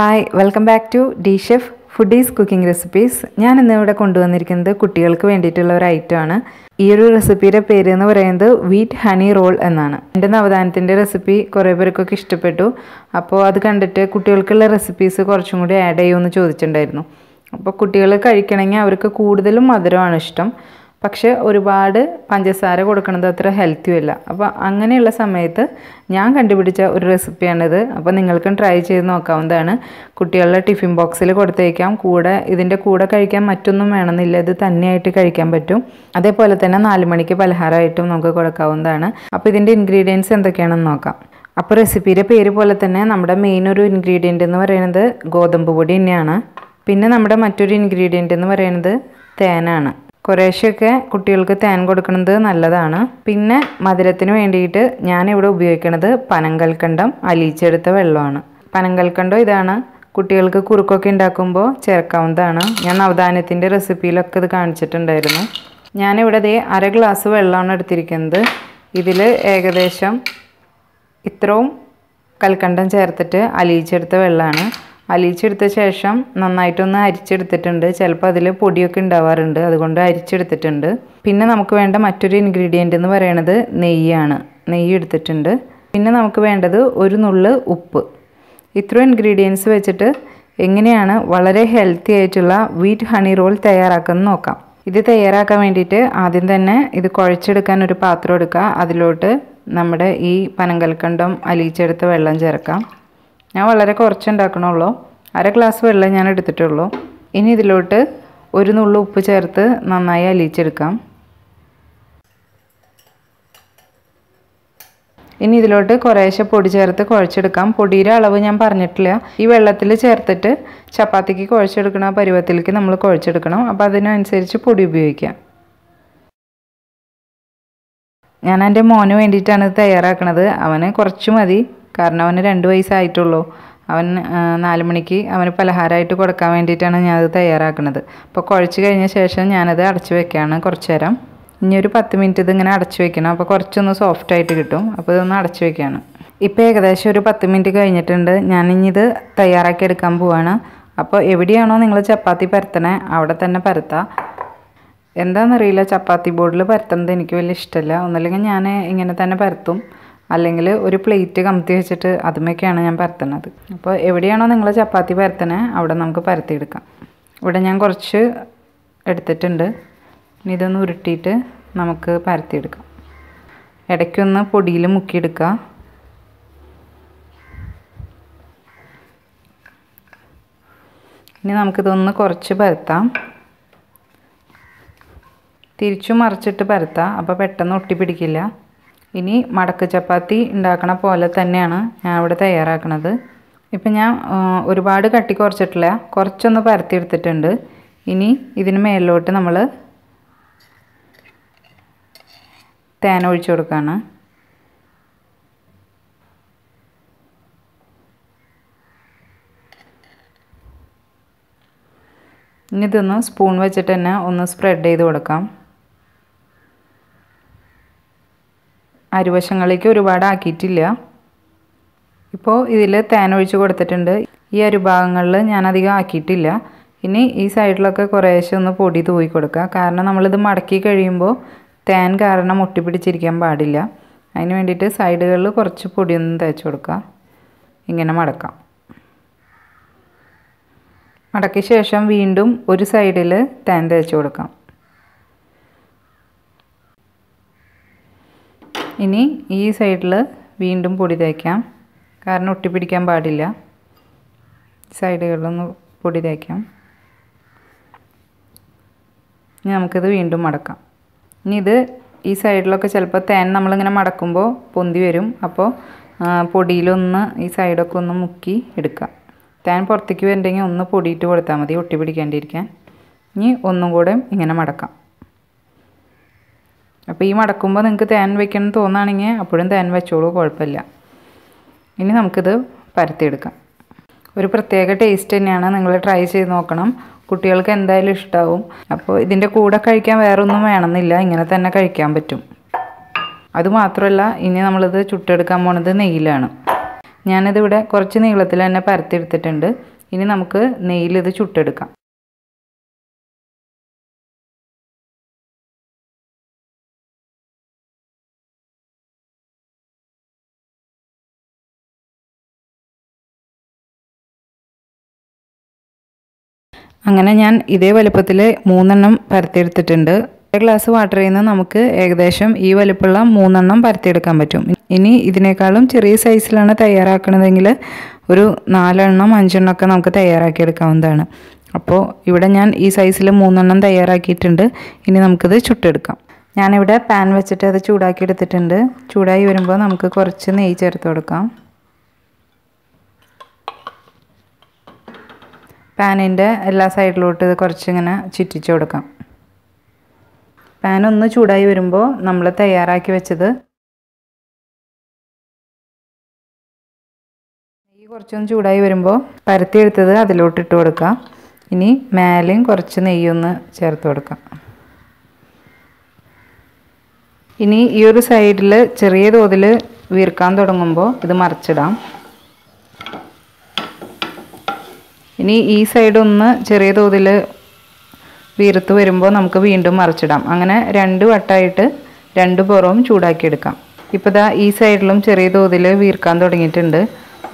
Hi welcome back to the chef foodies cooking recipes ഞാൻ ഇന്ന് ഇവിടെ കൊണ്ടുവന്നിരിക്കുന്നത് കുട്ടികൾക്ക് വേണ്ടിയിട്ടുള്ള ഒരു ഐറ്റമാണ് ഈ ഒരു റെസിപ്പിയുടെ പേര് എന്ന് പറയുന്നത് വീറ്റ് ഹണി റോൾ എന്നാണ്. എന്റെ നവദാനത്തിന്റെ റെസിപ്പി കുറേ പേർക്കൊക്കെ ഇഷ്ടപ്പെട്ടു. അപ്പോൾ അത് കണ്ടിട്ട് കുട്ടികൾക്കുള്ള റെസിപ്പീസ് കുറച്ചും കൂടി ആഡ് ചെയ്യുമെന്ന് ചോദിച്ചിട്ടുണ്ടായിരുന്നു. അപ്പോൾ കുട്ടികൾ കഴിക്കണമെങ്കിൽ അവർക്ക് കൂടുതലും മധുരമാണ് ഇഷ്ടം. പക്ഷേ ഒരുപാട് പഞ്ചസാര കൊടുക്കുന്നത് അത്ര ഹെൽത്തിയും അല്ല. അപ്പോൾ അങ്ങനെയുള്ള സമയത്ത് ഞാൻ കണ്ടുപിടിച്ച ഒരു റെസിപ്പിയാണിത് അപ്പോൾ നിങ്ങൾക്കും ട്രൈ ചെയ്ത് നോക്കാവുന്നതാണ്. കുട്ടികളുടെ ടിഫിൻ ബോക്സിൽ കൊടുത്തേക്കാം. കൂടെ ഇതിന്റെ കൂടെ കഴിക്കാൻ മറ്റൊന്നും വേണമെന്നില്ല. ഇത് തന്നെയായിട്ട് കഴിക്കാൻ പറ്റും. അതേപോലെ തന്നെ നാല് മണിക്ക് പലഹാരമായിട്ടും നമുക്ക് കൊടുക്കാവുന്നതാണ്. അപ്പോൾ ഇതിന്റെ ഇൻഗ്രീഡിയൻസ് എന്തൊക്കെയാണെന്ന് നോക്കാം. അപ്പോൾ റെസിപ്പിയുടെ പേര് പോലെ തന്നെ നമ്മുടെ മെയിൻ ഒരു ഇൻഗ്രീഡിയന്റ് എന്ന് പറയുന്നത് ഗോതമ്പ് പൊടി തന്നെയാണ്. പിന്നെ നമ്മുടെ മറ്റൊരു ഇൻഗ്രീഡിയന്റ് എന്ന് പറയുന്നത് തേനാണ്. കുറേശ്ശെയൊക്കെ കുട്ടികൾക്ക് തേൻ കൊടുക്കുന്നത് നല്ലതാണ്. പിന്നെ മധുരത്തിന് വേണ്ടിയിട്ട് ഞാൻ ഇവിടെ ഉപയോഗിക്കുന്നത് പനങ്കൽക്കണ്ടം അലിയിച്ചെടുത്ത വെള്ളമാണ്. പനങ്കൽക്കണ്ടം ഇതാണ്. കുട്ടികൾക്ക് കുറുക്കൊക്കെ ഉണ്ടാക്കുമ്പോൾ ചേർക്കാവുന്നതാണ്. ഞാൻ നവധാന്യത്തിന്റെ റെസിപ്പിയിലൊക്കെ ഇത് കാണിച്ചിട്ടുണ്ടായിരുന്നു. ഞാനിവിടെ ദേ അര ഗ്ലാസ് വെള്ളമാണ് എടുത്തിരിക്കുന്നത്. ഇതിൽ ഏകദേശം ഇത്രയും കൽക്കണ്ടം ചേർത്തിട്ട് അലിയിച്ചെടുത്ത വെള്ളമാണ്. അലിയിച്ചെടുത്ത ശേഷം നന്നായിട്ടൊന്ന് അരിച്ചെടുത്തിട്ടുണ്ട്. ചിലപ്പോൾ അതിൽ പൊടിയൊക്കെ ഉണ്ടാവാറുണ്ട്. അതുകൊണ്ട് അരിച്ചെടുത്തിട്ടുണ്ട്. പിന്നെ നമുക്ക് വേണ്ട മറ്റൊരു ഇൻഗ്രീഡിയന്റ് എന്ന് പറയണത് നെയ്യാണ്. നെയ്യ് എടുത്തിട്ടുണ്ട്. പിന്നെ നമുക്ക് വേണ്ടത് ഒരു നുള്ള് ഉപ്പ്. ഇത്രയും ഇൻഗ്രീഡിയൻസ് വെച്ചിട്ട് എങ്ങനെയാണ് വളരെ ഹെൽത്തി ആയിട്ടുള്ള വീറ്റ് ഹണി റോൾ തയ്യാറാക്കുന്നത് നോക്കാം. ഇത് തയ്യാറാക്കാൻ വേണ്ടിയിട്ട് ആദ്യം തന്നെ ഇത് കുഴച്ചെടുക്കാൻ ഒരു പാത്രം എടുക്കുക. അതിലോട്ട് നമ്മുടെ ഈ പനങ്കൽക്കണ്ടം അലിയിച്ചെടുത്ത വെള്ളം ചേർക്കാം. ഞാൻ വളരെ കുറച്ച് ഉണ്ടാക്കണുള്ളൂ. അര ഗ്ലാസ് വെള്ളം ഞാൻ എടുത്തിട്ടുള്ളൂ. ഇനി ഇതിലോട്ട് ഒരു നുള്ളു ഉപ്പ് ചേർത്ത് നന്നായി അലിയിച്ചെടുക്കാം. ഇനി ഇതിലോട്ട് കുറേശ്ശെ പൊടി ചേർത്ത് കുഴച്ചെടുക്കാം. പൊടിയുടെ അളവ് ഞാൻ പറഞ്ഞിട്ടില്ല. ഈ വെള്ളത്തിൽ ചേർത്തിട്ട് ചപ്പാത്തിക്ക് കുഴച്ചെടുക്കണ പരുവത്തിലേക്ക് നമ്മൾ കുഴച്ചെടുക്കണം. അപ്പോൾ അതിനനുസരിച്ച് പൊടി ഉപയോഗിക്കാം. ഞാൻ എന്റെ മോന് വേണ്ടിയിട്ടാണ് ഇത് തയ്യാറാക്കണത്. അവന് കുറച്ച് മതി. കാരണം അവന് രണ്ട് വയസ്സായിട്ടുള്ളൂ. അവൻ നാല് മണിക്ക് അവന് പലഹാരമായിട്ട് കൊടുക്കാൻ വേണ്ടിയിട്ടാണ് ഞാനത് തയ്യാറാക്കുന്നത് അപ്പോൾ കുഴച്ച് കഴിഞ്ഞ ശേഷം ഞാനത് അടച്ച് വെക്കുകയാണ് കുറച്ച് നേരം ഇനി ഒരു പത്ത് മിനിറ്റ് ഇതിങ്ങനെ അടച്ച് വെക്കണം. അപ്പോൾ കുറച്ചൊന്ന് സോഫ്റ്റ് ആയിട്ട് കിട്ടും. അപ്പോൾ ഇതൊന്ന് അടച്ച് വെക്കുകയാണ്. ഇപ്പോൾ ഏകദേശം ഒരു പത്ത് മിനിറ്റ് കഴിഞ്ഞിട്ടുണ്ട്. ഇത് തയ്യാറാക്കി എടുക്കാൻ പോവാണ്. അപ്പോൾ എവിടെയാണോ നിങ്ങൾ ചപ്പാത്തി പരത്തണേ അവിടെ തന്നെ പരത്താം. എന്താണെന്നറിയില്ല ചപ്പാത്തി ബോർഡിൽ പരത്തുന്നത് എനിക്ക് വലിയ ഇഷ്ടമല്ല. ഒന്നല്ലെങ്കിൽ ഞാൻ ഇങ്ങനെ തന്നെ പരത്തും. അല്ലെങ്കിൽ ഒരു പ്ലേറ്റ് കമത്തി വെച്ചിട്ട് അതുമൊക്കെയാണ് ഞാൻ പരത്തുന്നത്. അപ്പോൾ എവിടെയാണോ നിങ്ങൾ ചപ്പാത്തി പരത്തണേ അവിടെ നമുക്ക് പരത്തിയെടുക്കാം. ഇവിടെ ഞാൻ കുറച്ച് എടുത്തിട്ടുണ്ട്. ഇനി ഇതൊന്ന് ഉരുട്ടിയിട്ട് നമുക്ക് പരത്തിയെടുക്കാം. ഇടയ്ക്കൊന്ന് പൊടിയിൽ മുക്കിയെടുക്കുക. ഇനി നമുക്കിതൊന്ന് കുറച്ച് പരത്താം. തിരിച്ചു മറിച്ചിട്ട് പരത്താം. അപ്പോൾ പെട്ടെന്ന് ഒട്ടിപ്പിടിക്കില്ല. ഇനി മടക്ക് ചപ്പാത്തി ഉണ്ടാക്കണ പോലെ തന്നെയാണ് ഞാൻ ഇവിടെ തയ്യാറാക്കുന്നത് ഇപ്പം ഞാൻ ഒരുപാട് കട്ടി കുറച്ചിട്ടില്ല. കുറച്ചൊന്ന് പരത്തിയെടുത്തിട്ടുണ്ട്. ഇനി ഇതിന് മേലിലോട്ട് നമ്മൾ തേൻ ഒഴിച്ചു കൊടുക്കുകയാണ് ഇനി ഇതൊന്ന് സ്പൂൺ വെച്ചിട്ട് തന്നെ ഒന്ന് സ്പ്രെഡ് ചെയ്ത് കൊടുക്കാം. അരുവശങ്ങളിലേക്ക് ഒരുപാട് ആക്കിയിട്ടില്ല ഇപ്പോൾ ഇതിൽ തേൻ ഒഴിച്ച് കൊടുത്തിട്ടുണ്ട്. ഈ അരുഭാഗങ്ങളിൽ ഞാൻ അധികം ആക്കിയിട്ടില്ല. ഇനി ഈ സൈഡിലൊക്കെ കുറേശ്ശെ ഒന്ന് പൊടി തൂയി കൊടുക്കുക. കാരണം നമ്മളിത് മടക്കി കഴിയുമ്പോൾ തേൻ കാരണം ഒട്ടിപ്പിടിച്ചിരിക്കാൻ പാടില്ല. അതിന് വേണ്ടിയിട്ട് സൈഡുകളിൽ കുറച്ച് പൊടിയൊന്നും തേച്ച് കൊടുക്കുക. ഇങ്ങനെ മടക്കാം. മടക്കിയ ശേഷം വീണ്ടും ഒരു സൈഡിൽ തേൻ തേച്ച് കൊടുക്കാം. ഇനി ഈ സൈഡിൽ വീണ്ടും പൊടി തേക്കാം. കാരണം ഒട്ടിപ്പിടിക്കാൻ പാടില്ല. സൈഡുകളിലൊന്ന് പൊടി തേക്കാം. ഇനി നമുക്കിത് വീണ്ടും മടക്കാം. ഇനി ഇത് ഈ സൈഡിലൊക്കെ ചിലപ്പോൾ തേൻ നമ്മളിങ്ങനെ മടക്കുമ്പോൾ പൊന്തി വരും. അപ്പോൾ പൊടിയിലൊന്ന് ഈ സൈഡൊക്കെ ഒന്ന് മുക്കി എടുക്കാം. തേൻ പുറത്തേക്ക് വരണ്ടെങ്കിൽ ഒന്ന് പൊടിയിട്ട് കൊടുത്താൽ മതി ഒട്ടി പിടിക്കാണ്ടിരിക്കാൻ. ഇനി ഒന്നും കൂടെ ഇങ്ങനെ മടക്കാം. അപ്പോൾ ഈ മടക്കുമ്പോൾ നിങ്ങൾക്ക് തേൻ വയ്ക്കണം എന്ന് തോന്നുകയാണെങ്കിൽ അപ്പോഴും തേൻ വെച്ചോളൂ കുഴപ്പമില്ല ഇനി നമുക്കിത് പരത്തിയെടുക്കാം. ഒരു പ്രത്യേക ടേസ്റ്റ് തന്നെയാണ് നിങ്ങൾ ട്രൈ ചെയ്ത് നോക്കണം. കുട്ടികൾക്ക് എന്തായാലും ഇഷ്ടമാവും അപ്പോൾ ഇതിന്റെ കൂടെ കഴിക്കാൻ വേറൊന്നും വേണമെന്നില്ല ഇങ്ങനെ തന്നെ കഴിക്കാൻ പറ്റും. അതുമാത്രമല്ല ഇനി നമ്മളിത് ചുട്ടെടുക്കാൻ പോണത് നെയ്യിലാണ്. ഞാനിതിവിടെ കുറച്ച് നീളത്തിൽ തന്നെ പരത്തിയെടുത്തിട്ടുണ്ട്. ഇനി നമുക്ക് നെയ്യിൽ ഇത് ചുട്ടെടുക്കാം. അങ്ങനെ ഞാൻ ഇതേ വലുപ്പത്തിൽ മൂന്നെണ്ണം പരത്തിയെടുത്തിട്ടുണ്ട്. ഒരു ഗ്ലാസ് വാട്ടറിൽ നിന്ന് നമുക്ക് ഏകദേശം ഈ വലുപ്പമുള്ള മൂന്നെണ്ണം പരത്തിയെടുക്കാൻ പറ്റും. ഇനി ഇതിനേക്കാളും ചെറിയ സൈസിലാണ് തയ്യാറാക്കണതെങ്കിൽ ഒരു നാലെണ്ണം അഞ്ചെണ്ണം ഒക്കെ നമുക്ക് തയ്യാറാക്കിയെടുക്കാവുന്നതാണ്. അപ്പോൾ ഇവിടെ ഞാൻ ഈ സൈസിൽ മൂന്നെണ്ണം തയ്യാറാക്കിയിട്ടുണ്ട്. ഇനി നമുക്കിത് ചുട്ടെടുക്കാം. ഞാനിവിടെ പാൻ വെച്ചിട്ട് അത് ചൂടാക്കി എടുത്തിട്ടുണ്ട് ചൂടായി വരുമ്പോൾ നമുക്ക് കുറച്ച് നെയ്യ് ചേർത്ത് കൊടുക്കാം. പാനിന്റെ എല്ലാ സൈഡിലോട്ട് ഇത് കുറച്ചിങ്ങനെ ചുറ്റിച്ച് കൊടുക്കാം. പാൻ ഒന്ന് ചൂടായി വരുമ്പോൾ നമ്മൾ തയ്യാറാക്കി വെച്ചത് നെയ്യ് കുറച്ചൊന്ന് ചൂടായി വരുമ്പോൾ പരത്തിയെടുത്തത് അതിലോട്ട് ഇട്ട് കൊടുക്കാം. ഇനി മേലെയും കുറച്ച് നെയ്യൊന്ന് ചേർത്ത് കൊടുക്കാം. ഇനി ഈ ഒരു സൈഡിൽ ചെറിയ തോതിൽ വീർക്കാൻ തുടങ്ങുമ്പോൾ ഇത് മറിച്ചിടാം. ഇനി ഈ സൈഡ് ഒന്ന് ചെറിയ തോതിൽ വീർത്ത് വരുമ്പോൾ നമുക്ക് വീണ്ടും മറിച്ചിടാം. അങ്ങനെ രണ്ട് വട്ടമായിട്ട് രണ്ട് പുറവും ചൂടാക്കിയെടുക്കാം. ഇപ്പോൾ ദാ ഈ സൈഡിലും ചെറിയ തോതിൽ വീർക്കാൻ തുടങ്ങിയിട്ടുണ്ട്.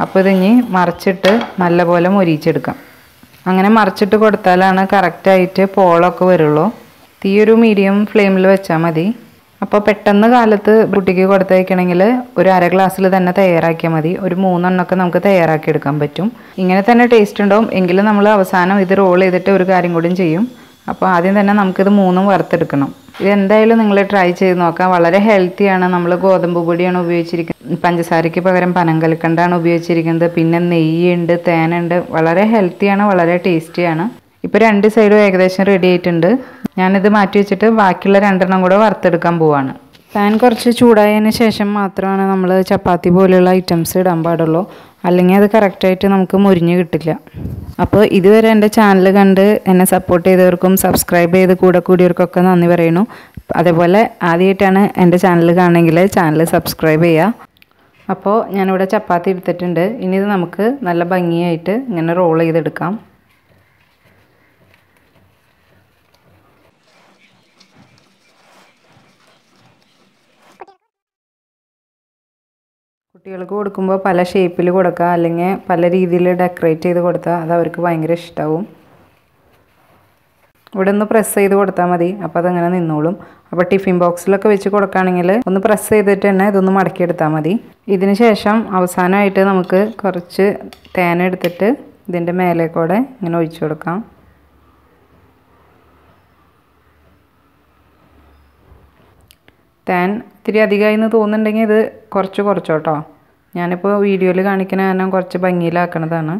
അപ്പോൾ ഇതിനി മറിച്ചിട്ട് നല്ലപോലെ മൊരിയിച്ചെടുക്കാം. അങ്ങനെ മറിച്ചിട്ട് കൊടുത്താലാണ് കറക്റ്റായിട്ട് പോളൊക്കെ വരുള്ളൂ. തീയൊരു മീഡിയം ഫ്ലെയിമിൽ വെച്ചാൽ മതി. അപ്പോൾ പെട്ടെന്ന് കാലത്ത് കുട്ടിക്ക് കൊടുത്തയക്കണമെങ്കിൽ ഒരു അര ഗ്ലാസ്സിൽ തന്നെ തയ്യാറാക്കിയാൽ മതി. ഒരു മൂന്നെണ്ണമൊക്കെ നമുക്ക് തയ്യാറാക്കി എടുക്കാൻ പറ്റും. ഇങ്ങനെ തന്നെ ടേസ്റ്റ് ഉണ്ടാവും. എങ്കിലും നമ്മൾ അവസാനം ഇത് റോൾ ചെയ്തിട്ട് ഒരു കാര്യം കൂടിയും ചെയ്യും. അപ്പോൾ ആദ്യം തന്നെ നമുക്കിത് മൂന്നും വറുത്തെടുക്കണം. ഇത് എന്തായാലും നിങ്ങൾ ട്രൈ ചെയ്ത് നോക്കാം. വളരെ ഹെൽത്തിയാണ് നമ്മൾ ഗോതമ്പ് പൊടിയാണ് ഉപയോഗിച്ചിരിക്കുന്നത്. പഞ്ചസാരയ്ക്ക് പകരം പനം പനങ്കൽക്കണ്ടാണ് ഉപയോഗിച്ചിരിക്കുന്നത്. പിന്നെ നെയ്യുണ്ട് തേനുണ്ട്. വളരെ ഹെൽത്തിയാണ് വളരെ ടേസ്റ്റിയാണ് ഇപ്പോൾ രണ്ട് സൈഡും ഏകദേശം റെഡി ആയിട്ടുണ്ട്. ഞാനിത് മാറ്റി വെച്ചിട്ട് ബാക്കിയുള്ള രണ്ടെണ്ണം കൂടെ വറുത്തെടുക്കാൻ പോവാണ്. പാൻ കുറച്ച് ചൂടായതിന് ശേഷം മാത്രമാണ് നമ്മൾ ചപ്പാത്തി പോലെയുള്ള ഐറ്റംസ് ഇടാൻ പാടുള്ളൂ. അല്ലെങ്കിൽ അത് കറക്റ്റായിട്ട് നമുക്ക് മുരിഞ്ഞ് കിട്ടില്ല. അപ്പോൾ ഇതുവരെ എന്റെ ചാനൽ കണ്ട് എന്നെ സപ്പോർട്ട് ചെയ്തവർക്കും സബ്സ്ക്രൈബ് ചെയ്ത് കൂടെ കൂടിയവർക്കൊക്കെ നന്ദി പറയുന്നു. അതേപോലെ ആദ്യമായിട്ടാണ് എന്റെ ചാനൽ കാണുമെങ്കിൽ ചാനൽ സബ്സ്ക്രൈബ് ചെയ്യുക. അപ്പോൾ ഞാനിവിടെ ചപ്പാത്തി എടുത്തിട്ടുണ്ട്. ഇനി ഇത് നമുക്ക് നല്ല ഭംഗിയായിട്ട് ഇങ്ങനെ റോൾ ചെയ്തെടുക്കാം. കുട്ടികൾക്ക് കൊടുക്കുമ്പോൾ പല ഷേപ്പിൽ കൊടുക്കുക അല്ലെങ്കിൽ പല രീതിയിൽ ഡെക്കറേറ്റ് ചെയ്ത് കൊടുത്താൽ അത് അവർക്ക് ഭയങ്കര ഇഷ്ടമാവും ഇവിടെ ഒന്ന് പ്രസ് ചെയ്ത് കൊടുത്താൽ മതി അപ്പോൾ അതങ്ങനെ നിന്നോളും. അപ്പോൾ ടിഫിൻ ബോക്സിലൊക്കെ വെച്ച് കൊടുക്കുകയാണെങ്കിൽ ഒന്ന് പ്രസ് ചെയ്തിട്ട് തന്നെ ഇതൊന്ന് മടക്കിയെടുത്താൽ മതി. ഇതിന് ശേഷം അവസാനമായിട്ട് നമുക്ക് കുറച്ച് തേൻ എടുത്തിട്ട് ഇതിന്റെ മേലെ കൂടെ ഇങ്ങനെ ഒഴിച്ചു കൊടുക്കാം. തേൻ ഇത്തിരി അധികമായി എന്ന് തോന്നുന്നുണ്ടെങ്കിൽ ഇത് കുറച്ച് കുറച്ചോട്ടോ. ഞാനിപ്പോൾ വീഡിയോയിൽ കാണിക്കുന്ന കാരണം കുറച്ച് ഭംഗിയിലാക്കണതാണ്.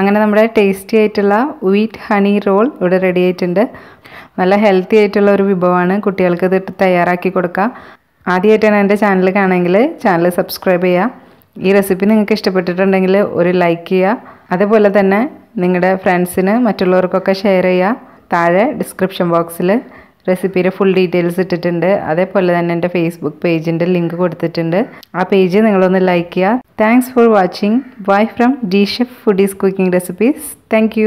അങ്ങനെ നമ്മുടെ ടേസ്റ്റി ആയിട്ടുള്ള വീറ്റ് ഹണി റോൾ ഇവിടെ റെഡി ആയിട്ടുണ്ട്. നല്ല ഹെൽത്തി ആയിട്ടുള്ള ഒരു വിഭവമാണ്. കുട്ടികൾക്ക് ഇത് തയ്യാറാക്കി കൊടുക്കുക ആദ്യമായിട്ടാണ് എന്റെ ചാനൽ കാണുമെങ്കിൽ ചാനൽ സബ്സ്ക്രൈബ് ചെയ്യുക. ഈ റെസിപ്പി നിങ്ങൾക്ക് ഇഷ്ടപ്പെട്ടിട്ടുണ്ടെങ്കിൽ ഒരു ലൈക്ക് ചെയ്യുക. അതേപോലെ തന്നെ നിങ്ങളുടെ ഫ്രണ്ട്സിന് മറ്റുള്ളവർക്കൊക്കെ ഷെയർ ചെയ്യുക. താഴെ ഡിസ്ക്രിപ്ഷൻ ബോക്സിൽ റെസിപ്പിയുടെ ഫുൾ ഡീറ്റെയിൽസ് ഇട്ടിട്ടുണ്ട്. അതേപോലെ തന്നെ എന്റെ ഫേസ്ബുക്ക് പേജിന്റെ ലിങ്ക് കൊടുത്തിട്ടുണ്ട്. ആ പേജ് നിങ്ങളൊന്ന് ലൈക്ക് ചെയ്യുക thanks for watching bye from the chef foodies cooking recipes thank